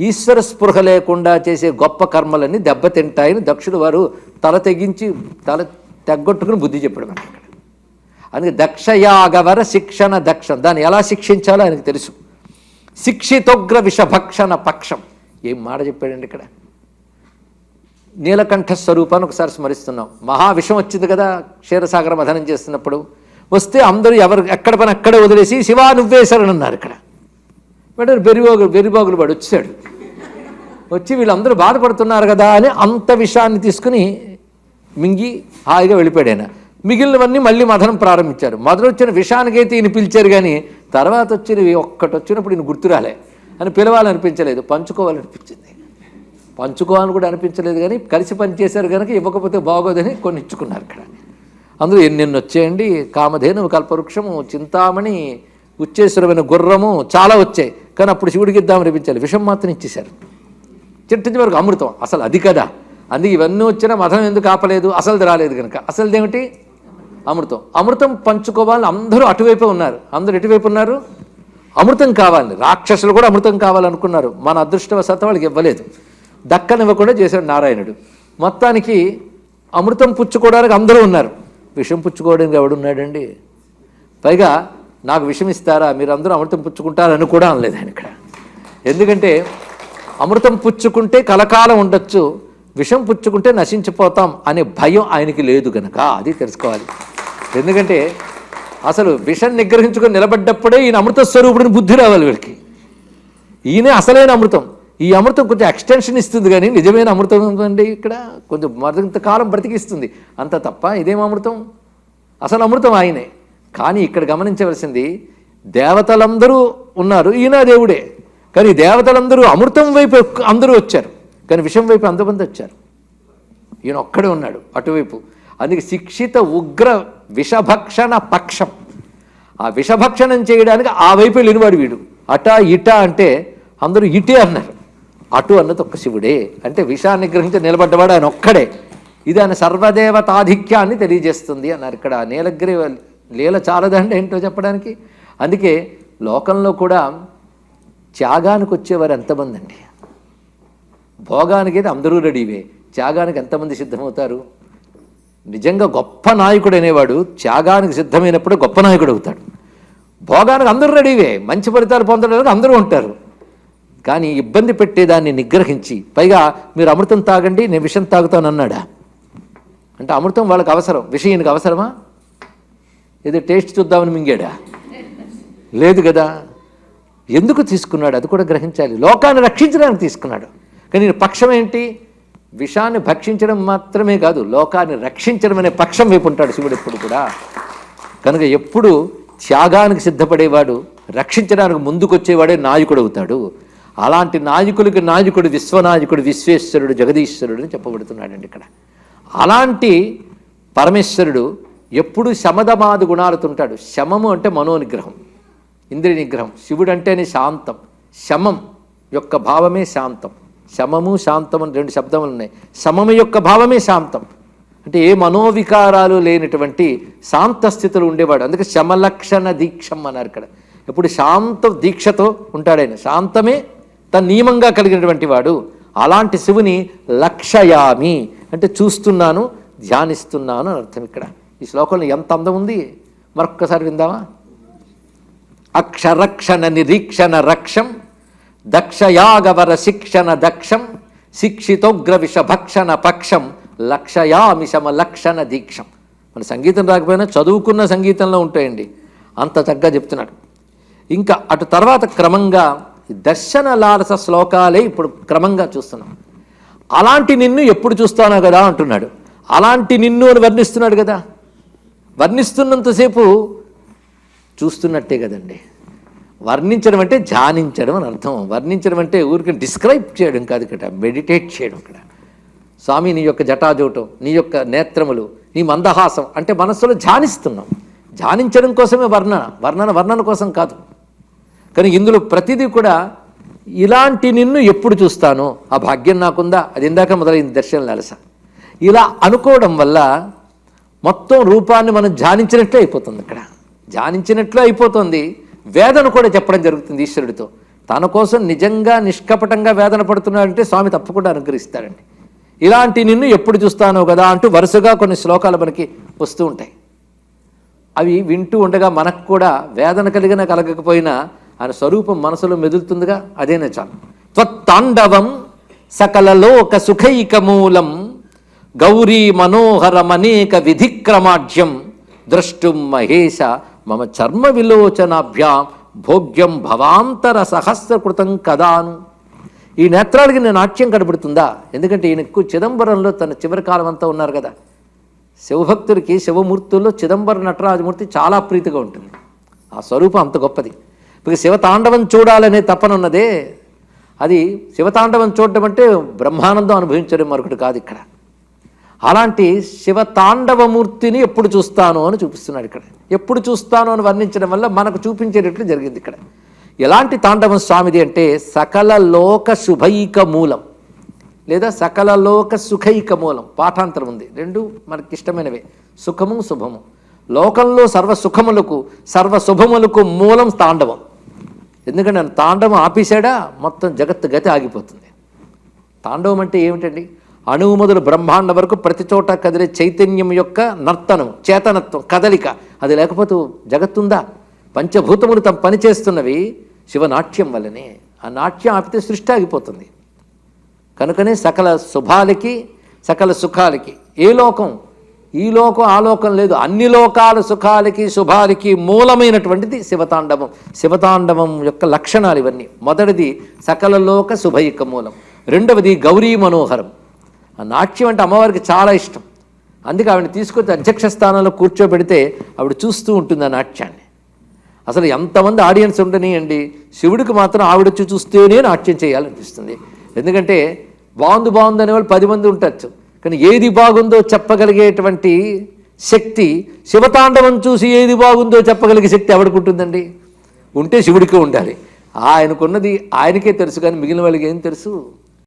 ఈశ్వర స్పృహ లేకుండా చేసే గొప్ప కర్మలన్నీ దెబ్బతింటాయని దక్షుడు వారు తల తెగించి తల తెగ్గొట్టుకుని బుద్ధి చెప్పాడు అక్కడ ఇక్కడ. అందుకే దక్షయాగవర శిక్షణ దక్షం. దాన్ని ఎలా శిక్షించాలో ఆయనకు తెలుసు. శిక్షితోగ్ర విషభక్షణ పక్షం. ఏం మాట చెప్పాడండి ఇక్కడ? నీలకంఠ స్వరూపాన్ని ఒకసారి స్మరిస్తున్నాం. మహావిషం వచ్చింది కదా క్షీరసాగర మథనం చేస్తున్నప్పుడు. వస్తే అందరూ ఎవరు ఎక్కడ పని అక్కడే వదిలేసి శివా నువ్వే అన్నారు ఇక్కడ. వెంటనే బెరిబాగులు బెరిబాగులు వాడు వచ్చాడు. వచ్చి వీళ్ళందరూ బాధపడుతున్నారు కదా అని అంత విషయాన్ని తీసుకుని మింగి హాయిగా వెళ్ళిపోయాడు ఆయన. మిగిలినవన్నీ మళ్ళీ మథనం ప్రారంభించారు. మొదలు వచ్చిన విషయానికైతే ఈయన పిలిచారు కానీ తర్వాత వచ్చినవి ఒక్కటి వచ్చినప్పుడు ఈయన గుర్తురాలే అని పిలవాలనిపించలేదు. పంచుకోవాలనిపించింది. పంచుకోవాలని కూడా అనిపించలేదు కానీ కలిసి పనిచేశారు కనుక ఇవ్వకపోతే బాగోదని కొన్ని ఇచ్చుకున్నారు ఇక్కడ. అందులో ఎన్నెన్ని వచ్చాయండి? కామధేను కల్పవృక్షము చింతామణి ఉచ్చేశ్వరమైన గుర్రము చాలా వచ్చాయి. కానీ అప్పుడు శివుడికి ఇద్దామనిపించాలి విషం మాత్రం ఇచ్చేశారు. చిట్టించి వరకు అమృతం. అసలు అది కదా. అందుకే ఇవన్నీ వచ్చినా మతం ఎందుకు ఆపలేదు? అసలు రాలేదు కనుక. అసలు ఏమిటి? అమృతం. అమృతం పంచుకోవాలని అందరూ అటువైపే ఉన్నారు. అందరూ ఎటువైపు ఉన్నారు? అమృతం కావాలి రాక్షసులు కూడా అమృతం కావాలనుకున్నారు. మన అదృష్టవశాత్తు వాళ్ళకి ఇవ్వలేదు. దక్కనివ్వకుండా చేశాడు నారాయణుడు. మొత్తానికి అమృతం పుచ్చుకోవడానికి అందరూ ఉన్నారు. విషం పుచ్చుకోవడానికి ఎవడున్నాడండి? పైగా నాకు విషం ఇస్తారా? మీరు అందరూ అమృతం పుచ్చుకుంటారని కూడా అనలేదు ఆయన ఇక్కడ. ఎందుకంటే అమృతం పుచ్చుకుంటే కలకాలం ఉండొచ్చు విషం పుచ్చుకుంటే నశించిపోతాం అనే భయం ఆయనకి లేదు కనుక అది తెలుసుకోవాలి. ఎందుకంటే అసలు విషం నిగ్రహించుకొని నిలబడ్డప్పుడే ఈయన అమృత స్వరూపుడిని బుద్ధి రావాలి వీడికి ఈయనే అసలైన అమృతం. ఈ అమృతం కొంచెం ఎక్స్టెన్షన్ ఇస్తుంది కానీ నిజమైన అమృతం అండి ఇక్కడ. కొంచెం మరింత కాలం బ్రతికిస్తుంది. అంత తప్ప ఇదేం అమృతం? అసలు అమృతం ఆయనే. కానీ ఇక్కడ గమనించవలసింది దేవతలందరూ ఉన్నారు ఈయన దేవుడే. కానీ దేవతలందరూ అమృతం వైపు అందరూ వచ్చారు. కానీ విషం వైపు అంతమంది వచ్చారు. ఈయన ఒక్కడే ఉన్నాడు అటువైపు. అందుకే శిక్షిత ఉగ్ర విషభక్షణ పక్షం. ఆ విషభక్షణం చేయడానికి ఆ వైపు వెళ్ళినవాడు వీడు. అట ఇట అంటే అందరూ ఇటే అన్నారు. అటు అన్నది ఒక్క శివుడే. అంటే విషాన్ని గ్రహించి నిలబడ్డవాడు ఆయన ఒక్కడే. ఇది ఆయన సర్వదేవతాధిక్యాన్ని తెలియజేస్తుంది అన్నారు ఇక్కడ. ఆ లీల చాలదండి ఏంటో చెప్పడానికి? అందుకే లోకంలో కూడా త్యాగానికి వచ్చేవారు ఎంతమంది అండి భోగానికి అయితే అందరూ రెడీవే త్యాగానికి ఎంతమంది సిద్ధమవుతారు? నిజంగా గొప్ప నాయకుడు అనేవాడు త్యాగానికి సిద్ధమైనప్పుడు గొప్ప నాయకుడు అవుతాడు. భోగానికి అందరూ రెడీవే మంచి ఫలితాలు పొందడానికి అందరూ ఉంటారు. కానీ ఇబ్బంది పెట్టేదాన్ని నిగ్రహించి పైగా మీరు అమృతం తాగండి నేను విషం తాగుతాను అన్నాడా అంటే అమృతం వాళ్ళకి అవసరం. విషయానికి అవసరమా? ఏదో టేస్ట్ చూద్దామని మింగాడా? లేదు కదా. ఎందుకు తీసుకున్నాడు? అది కూడా గ్రహించాలి. లోకాన్ని రక్షించడానికి తీసుకున్నాడు. కానీ పక్షం ఏంటి? విషాన్ని భక్షించడం మాత్రమే కాదు లోకాన్ని రక్షించడం అనే పక్షం వైపు ఉంటాడు శివుడు ఎప్పుడు కూడా. కనుక ఎప్పుడు త్యాగానికి సిద్ధపడేవాడు రక్షించడానికి ముందుకొచ్చేవాడే నాయకుడు అవుతాడు. అలాంటి నాయకులకి నాయకుడు విశ్వనాయకుడు విశ్వేశ్వరుడు జగదీశ్వరుడు అని చెప్పబడుతున్నాడండి ఇక్కడ. అలాంటి పరమేశ్వరుడు ఎప్పుడు శమదమాది గుణాలతుంటాడు. శమము అంటే మనోనిగ్రహం ఇంద్రియ నిగ్రహం శివుడు అంటేనే శాంతం. శమం యొక్క భావమే శాంతం. శమము శాంతం అని రెండు శబ్దములు ఉన్నాయి. శమము యొక్క భావమే శాంతం. అంటే ఏ మనోవికారాలు లేనటువంటి శాంత స్థితిలో ఉండేవాడు. అందుకే శమలక్షణ దీక్షం అన్నారు ఇక్కడ. ఎప్పుడు శాంత దీక్షతో ఉంటాడైన శాంతమే తన నియమంగా కలిగినటువంటి వాడు. అలాంటి శివుని లక్షయామి అంటే చూస్తున్నాను ధ్యానిస్తున్నాను అని అర్థం ఇక్కడ. ఈ శ్లోకంలో ఎంత అందం ఉంది? మరొక్కసారి విందామా? అక్షరక్షణ నిరీక్షణ రక్షం దక్షయాగవర శిక్షణ దక్షం శిక్షితోగ్ర విషభక్షణ పక్షం లక్షయామిషమ లక్షణ దీక్షం. మన సంగీతం రాకపోయినా చదువుకున్న సంగీతంలో ఉంటాయండి. అంత చక్కగా చెప్తున్నాడు. ఇంకా అటు తర్వాత క్రమంగా దర్శన లాలస శ్లోకాలే ఇప్పుడు క్రమంగా చూస్తున్నాం. అలాంటి నిన్ను ఎప్పుడు చూస్తానో కదా అంటున్నాడు. అలాంటి నిన్ను అని వర్ణిస్తున్నాడు కదా. వర్ణిస్తున్నంతసేపు చూస్తున్నట్టే కదండి. వర్ణించడం అంటే ధ్యానించడం అని అర్థం. వర్ణించడం అంటే ఊరికి డిస్క్రైబ్ చేయడం కాదు ఇక్కడ మెడిటేట్ చేయడం ఇక్కడ. స్వామి నీ యొక్క జటాజోటం నీ యొక్క నేత్రములు నీ మందహాసం అంటే మనస్సులో ధ్యానిస్తున్నాం. ధ్యానించడం కోసమే వర్ణన వర్ణన వర్ణన కోసం కాదు. కానీ ఇందులో ప్రతిదీ కూడా ఇలాంటి నిన్ను ఎప్పుడు చూస్తాను ఆ భాగ్యం నాకుందా? అది ఇందాక మొదలైంది దర్శనం లలస. ఇలా అనుకోవడం వల్ల మొత్తం రూపాన్ని మనం ధ్యానించినట్లే అయిపోతుంది ఇక్కడ. ధ్యానించినట్లు అయిపోతుంది. వేదన కూడా చెప్పడం జరుగుతుంది ఈశ్వరుడితో. తన కోసం నిజంగా నిష్కపటంగా వేదన పడుతున్నాడంటే స్వామి తప్పకుండా అనుగ్రహిస్తాడండి. ఇలాంటి నిన్ను ఎప్పుడు చూస్తానో కదా అంటూ వరుసగా కొన్ని శ్లోకాలు మనకి వస్తూ ఉంటాయి. అవి వింటూ ఉండగా మనకు కూడా వేదన కలిగిన కలగకపోయినా ఆయన స్వరూపం మనసులో మెదులుతుందిగా అదేనే చాలు. త్వత్తాండవం సకలలో ఒక సుఖైక మూలం గౌరీ మనోహరమనేక విధిక్రమాఢ్యం ద్రష్టుం మహేశ మమ చర్మ విలోచనాభ్యాం భోగ్యం భవాంతర సహస్రకృతం కదాను. ఈ నేత్రాలకి నేను నాట్యం కనబడుతుందా? ఎందుకంటే ఈయన ఎక్కువ చిదంబరంలో తన చివరి కాలం అంతా ఉన్నారు కదా. శివభక్తుడికి శివమూర్తుల్లో చిదంబర నటరాజమూర్తి చాలా ప్రీతిగా ఉంటుంది. ఆ స్వరూపం అంత గొప్పది. ఇక శివతాండవం చూడాలనే తప్పనున్నదే అది శివతాండవం చూడడం అంటే బ్రహ్మానందం అనుభవించడం మరొకటి కాదు ఇక్కడ. అలాంటి శివ తాండవమూర్తిని ఎప్పుడు చూస్తాను అని చూపిస్తున్నాడు ఇక్కడ. ఎప్పుడు చూస్తాను అని వర్ణించడం వల్ల మనకు చూపించేటట్లు జరిగింది ఇక్కడ. ఎలాంటి తాండవం స్వామిది అంటే సకల లోక శుభైక మూలం లేదా సకల లోక సుఖైక మూలం. పాఠాంతరం ఉంది. రెండు మనకి ఇష్టమైనవే. సుఖము శుభము. లోకంలో సర్వ సుఖములకు సర్వ శుభములకు మూలం తాండవం. ఎందుకంటే తాండవం ఆపేశాడా? మొత్తం జగత్తు గతి ఆగిపోతుంది. తాండవం అంటే ఏమిటండి? అణువు మొదలు బ్రహ్మాండం వరకు ప్రతి చోట కదిలే చైతన్యం యొక్క నర్తనం చేతనత్వం కదలిక. అది లేకపోతే జగత్తుందా? పంచభూతములు తమ పని చేస్తున్నవి శివనాట్యం వల్లనే. ఆ నాట్యం ఆపితే సృష్టి ఆగిపోతుంది. కనుకనే సకల శుభాలకి సకల సుఖాలకి ఏ లోకం? ఈ లోకం ఆ లోకం లేదు. అన్ని లోకాల సుఖాలకి శుభాలకి మూలమైనటువంటిది శివతాండవం. శివతాండవం యొక్క లక్షణాలు ఇవన్నీ. మొదటిది సకల లోక శుభైక మూలం. రెండవది గౌరీ మనోహరం. ఆ నాట్యం అంటే అమ్మవారికి చాలా ఇష్టం. అందుకే ఆవిడని తీసుకొచ్చి అధ్యక్ష స్థానంలో కూర్చోబెడితే ఆవిడ చూస్తూ ఉంటుంది ఆ నాట్యాన్ని. అసలు ఎంతమంది ఆడియన్స్ ఉండనియండి. శివుడికి మాత్రం ఆవిడొచ్చి చూస్తేనే నాట్యం చేయాలనిపిస్తుంది. ఎందుకంటే బాగుంది బాగుంది అనేవాళ్ళు పది మంది ఉండొచ్చు. కానీ ఏది బాగుందో చెప్పగలిగేటువంటి శక్తి శివతాండవం చూసి ఏది బాగుందో చెప్పగలిగే శక్తి ఎవరికి ఉంటుందండి. ఉంటే శివుడికి ఉండాలి. ఆయనకున్నది ఆయనకే తెలుసు కానీ మిగిలిన వాళ్ళకి ఏం తెలుసు?